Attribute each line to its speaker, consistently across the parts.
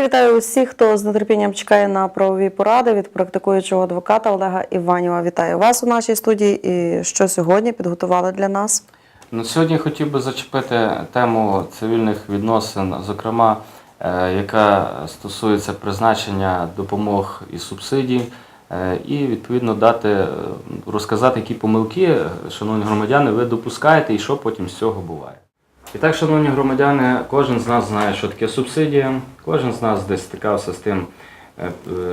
Speaker 1: І вітаю усіх, хто з нетерпінням чекає на правові поради від практикуючого адвоката Олега Іванєва. Вітаю вас у нашій студії. І що сьогодні підготували для нас?
Speaker 2: Ну, сьогодні я хотів би зачепити тему цивільних відносин, зокрема, е, яка стосується призначення допомог і субсидій, е, і відповідно дати е, розказати, які помилки, шановні громадяни, ви допускаєте і що потім з цього буває. І так, шановні громадяни, кожен з нас знає, що таке субсидія, кожен з нас десь стикався з тим, е,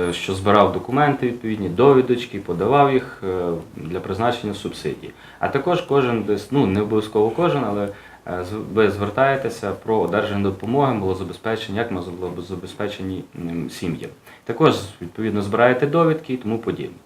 Speaker 2: е, що збирав документи відповідні, довідочки, подавав їх е, для призначення субсидій. А також кожен десь, ну не обов'язково кожен, але ви звертаєтеся про одержання допомоги, малозабезпечення, як малозабезпечені м, сім'ї. Також відповідно збираєте довідки і тому подібне.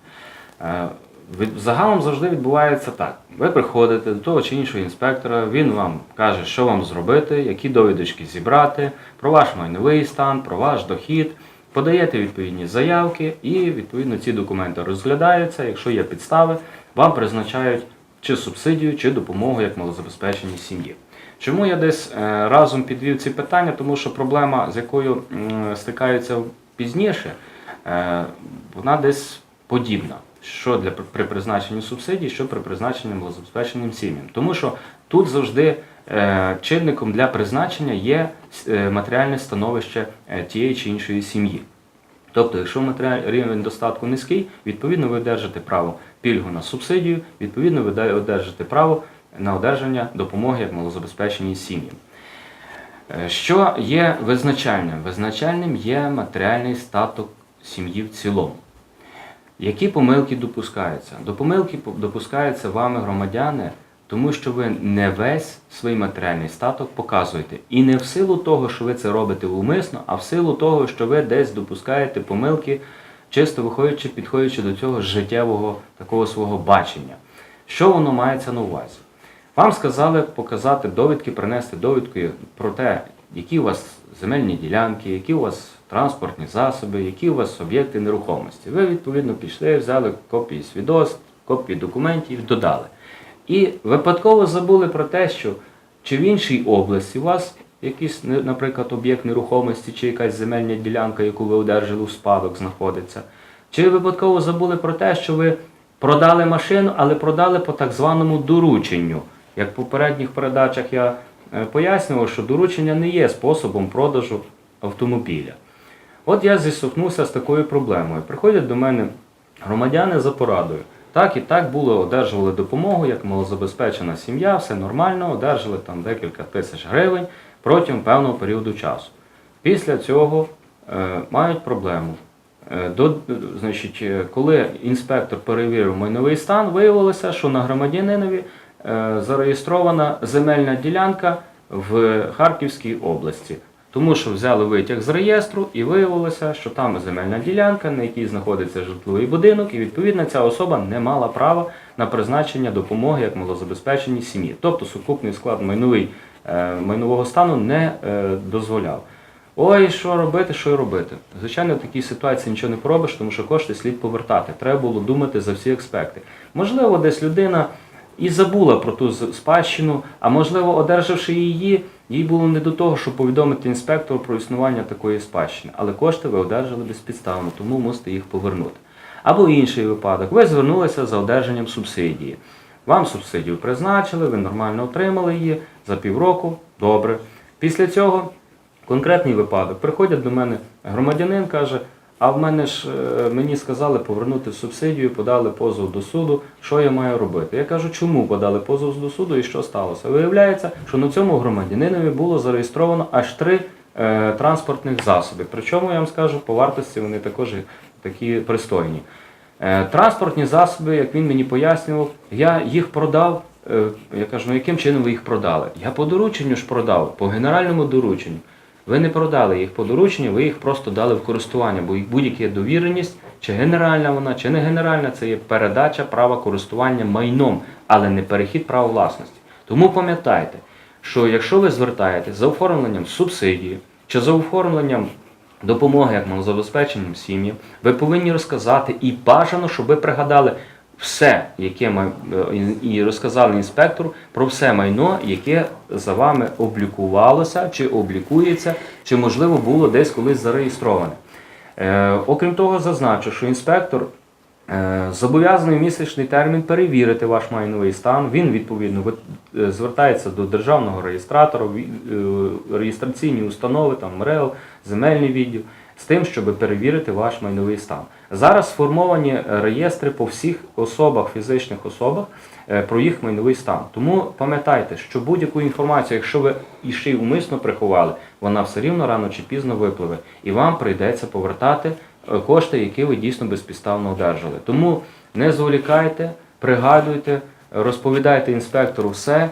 Speaker 2: Загалом завжди відбувається так. Ви приходите до того чи іншого інспектора, він вам каже, що вам зробити, які довідочки зібрати, про ваш майновий стан, про ваш дохід. Подаєте відповідні заявки і відповідно ці документи розглядаються. Якщо є підстави, вам призначають чи субсидію, чи допомогу як малозабезпеченій сім'ї. Чому я десь е, разом підвів ці питання? Тому що проблема, з якою стикаються пізніше, е, вона десь подібна. Що для при призначенні субсидій, що при призначенні малозабезпеченим сім'ям. Тому що тут завжди е, чинником для призначення є е, матеріальне становище е, тієї чи іншої сім'ї. Тобто, якщо рівень достатку низький, відповідно ви одержите право пільгу на субсидію, відповідно ви одержите право на одержання допомоги як малозабезпеченій сім'ям. Е, Що є визначальним? Визначальним є матеріальний статок сім'ї в цілому. Які помилки допускаються? До помилки допускаються вами громадяни, тому що ви не весь свій матеріальний статок показуєте. І не в силу того, що ви це робите умисно, а в силу того, що ви десь допускаєте помилки, чисто виходячи, підходячи до цього життєвого такого свого бачення. Що воно мається на увазі? Вам сказали показати довідки, принести довідки про те, які у вас земельні ділянки, які у вас транспортні засоби, які у вас об'єкти нерухомості. Ви відповідно пішли, взяли копії свідоцтв, копії документів, додали. І випадково забули про те, що чи в іншій області у вас якийсь, наприклад, об'єкт нерухомості, чи якась земельна ділянка, яку ви одержали у спадок, знаходиться. Чи випадково забули про те, що ви продали машину, але продали по так званому дорученню. Як в попередніх передачах я е, пояснював, що доручення не є способом продажу автомобіля. От я зіштовхнувся з такою проблемою. Приходять до мене громадяни за порадою. Так і так було, одержували допомогу, як малозабезпечена сім'я, все нормально, одержали там декілька тисяч гривень протягом певного періоду часу. Після цього е, мають проблему. Е, До, значить, е, коли інспектор перевірив майновий стан, виявилося, що на громадянинові е, зареєстрована земельна ділянка в Харківській області. Тому що взяли витяг з реєстру і виявилося, що там земельна ділянка, на якій знаходиться житловий будинок, і відповідно ця особа не мала права на призначення допомоги як малозабезпеченій сім'ї. Тобто сукупний склад майновий, е, майнового стану не е, дозволяв. Ой, що робити, що й робити? Звичайно, в такій ситуації нічого не поробиш, тому що кошти слід повертати. Треба було думати за всі аспекти. Можливо, десь людина і забула про ту спадщину, а можливо, одержавши її, їй було не до того, щоб повідомити інспектору про існування такої спадщини. Але кошти ви одержали безпідставно, тому мусите їх повернути. Або інший випадок. Ви звернулися за одержанням субсидії. Вам субсидію призначили, ви нормально отримали її за півроку, добре. Після цього Конкретний випадок. Приходять до мене громадянин, каже, а в мене ж е, мені сказали повернути субсидію, подали позов до суду. Що я маю робити? Я кажу, чому подали позов до суду і що сталося? Виявляється, що на цьому громадянинові було зареєстровано аж три е, транспортних засоби. Причому я вам скажу, по вартості вони також такі пристойні. Е, Транспортні засоби, як він мені пояснював, я їх продав. е, Я кажу, ну яким чином ви їх продали? Я по дорученню ж продав, по генеральному дорученню. Ви не продали їх по дорученню, ви їх просто дали в користування, бо будь-яка довіреність, чи генеральна вона, чи не генеральна, це є передача права користування майном, але не перехід права власності. Тому пам'ятайте, що якщо ви звертаєтесь за оформленням субсидії чи за оформленням допомоги як малозабезпеченим сім'ям, ви повинні розказати і бажано, щоб ви пригадали все, яке май- е, і- розказали інспектору про все майно, яке за вами облікувалося, чи облікується, чи можливо було десь колись зареєстроване. Е, окрім того, зазначу, що інспектор е, зобов'язаний місячний термін перевірити ваш майновий стан. Він відповідно е, звертається до державного реєстратора, е, реєстраційні установи, там МРЕО, земельний відділ, з тим, щоб перевірити ваш майновий стан. Зараз сформовані реєстри по всіх особах, фізичних особах е, про їх майновий стан. Тому пам'ятайте, що будь-яку інформацію, якщо ви і й умисно приховали, вона все рівно рано чи пізно випливе, і вам прийдеться повертати е, кошти, які ви дійсно безпідставно одержали. Тому не зволікайте, пригадуйте, розповідайте інспектору все,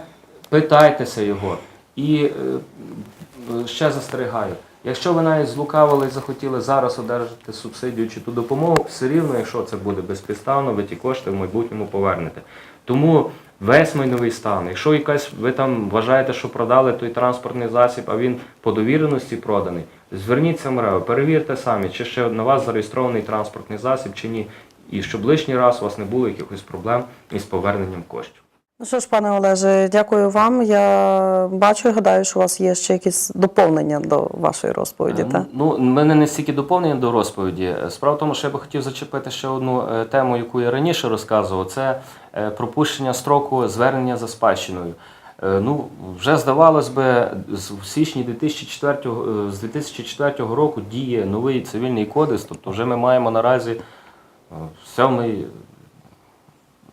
Speaker 2: питайтеся його. І е, ще застерігаю. Якщо ви навіть злукавили і захотіли зараз одержати субсидію чи ту допомогу, все рівно, якщо це буде безпідставно, ви ті кошти в майбутньому повернете. Тому весь майновий стан, якщо якась ви там вважаєте, що продали той транспортний засіб, а він по довіреності проданий, зверніться в МРЕО, перевірте самі, чи ще на вас зареєстрований транспортний засіб чи ні. І щоб лишній раз у вас не було якихось проблем із поверненням коштів.
Speaker 1: Ну що ж, пане Олеже, дякую вам. Я бачу і гадаю, що у вас є ще якісь доповнення до вашої розповіді. так?
Speaker 2: Ну, у мене не стільки доповнення до розповіді. Справа в тому, що я би хотів зачепити ще одну е, тему, яку я раніше розказував. Це е, пропущення строку звернення за спадщиною. Е, Ну, вже здавалось би, з- в січні 2004, е, з 2004 року діє новий цивільний кодекс, тобто вже ми маємо наразі е, сьомий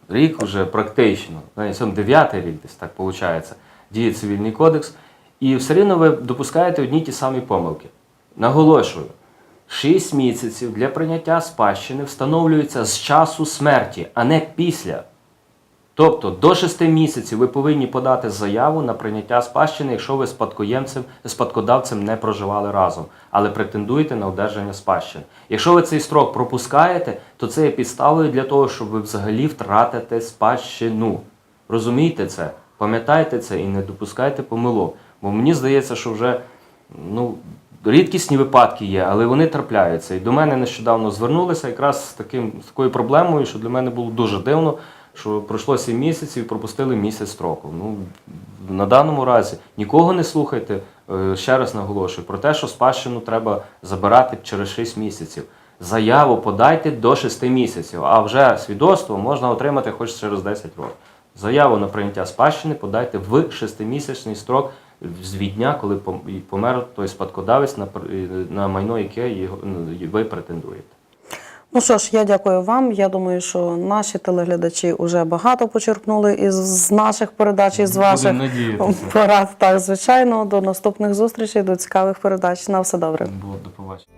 Speaker 2: рік вже практично, дев'ятий рік десь так виходить, діє цивільний кодекс, і все рівно ви допускаєте одні ті самі помилки. Наголошую, 6 місяців для прийняття спадщини встановлюється з часу смерті, а не після. Тобто до 6 місяців ви повинні подати заяву на прийняття спадщини, якщо ви спадкоємцем, спадкодавцем не проживали разом, але претендуєте на одержання спадщини. Якщо ви цей строк пропускаєте, то це є підставою для того, щоб ви взагалі втратите спадщину. Розумійте це, пам'ятайте це і не допускайте помилок. Бо мені здається, що вже ну, рідкісні випадки є, але вони трапляються. І до мене нещодавно звернулися якраз з, таким, з такою проблемою, що для мене було дуже дивно, що пройшло 7 місяців пропустили місяць строку. Ну, на даному разі нікого не слухайте. Е, Ще раз наголошую про те, що спадщину треба забирати через 6 місяців. Заяву подайте до 6 місяців, а вже свідоцтво можна отримати хоч через 10 років. Заяву на прийняття спадщини подайте в 6-місячний строк з від дня, коли помер той спадкодавець на, майно, яке ну, ви претендуєте.
Speaker 1: Ну що ж, я дякую вам. Я думаю, що наші телеглядачі вже багато почерпнули із наших передач, із ваших порад. Так, звичайно, до наступних зустрічей, до цікавих передач. На все добре.
Speaker 2: Було до побачення.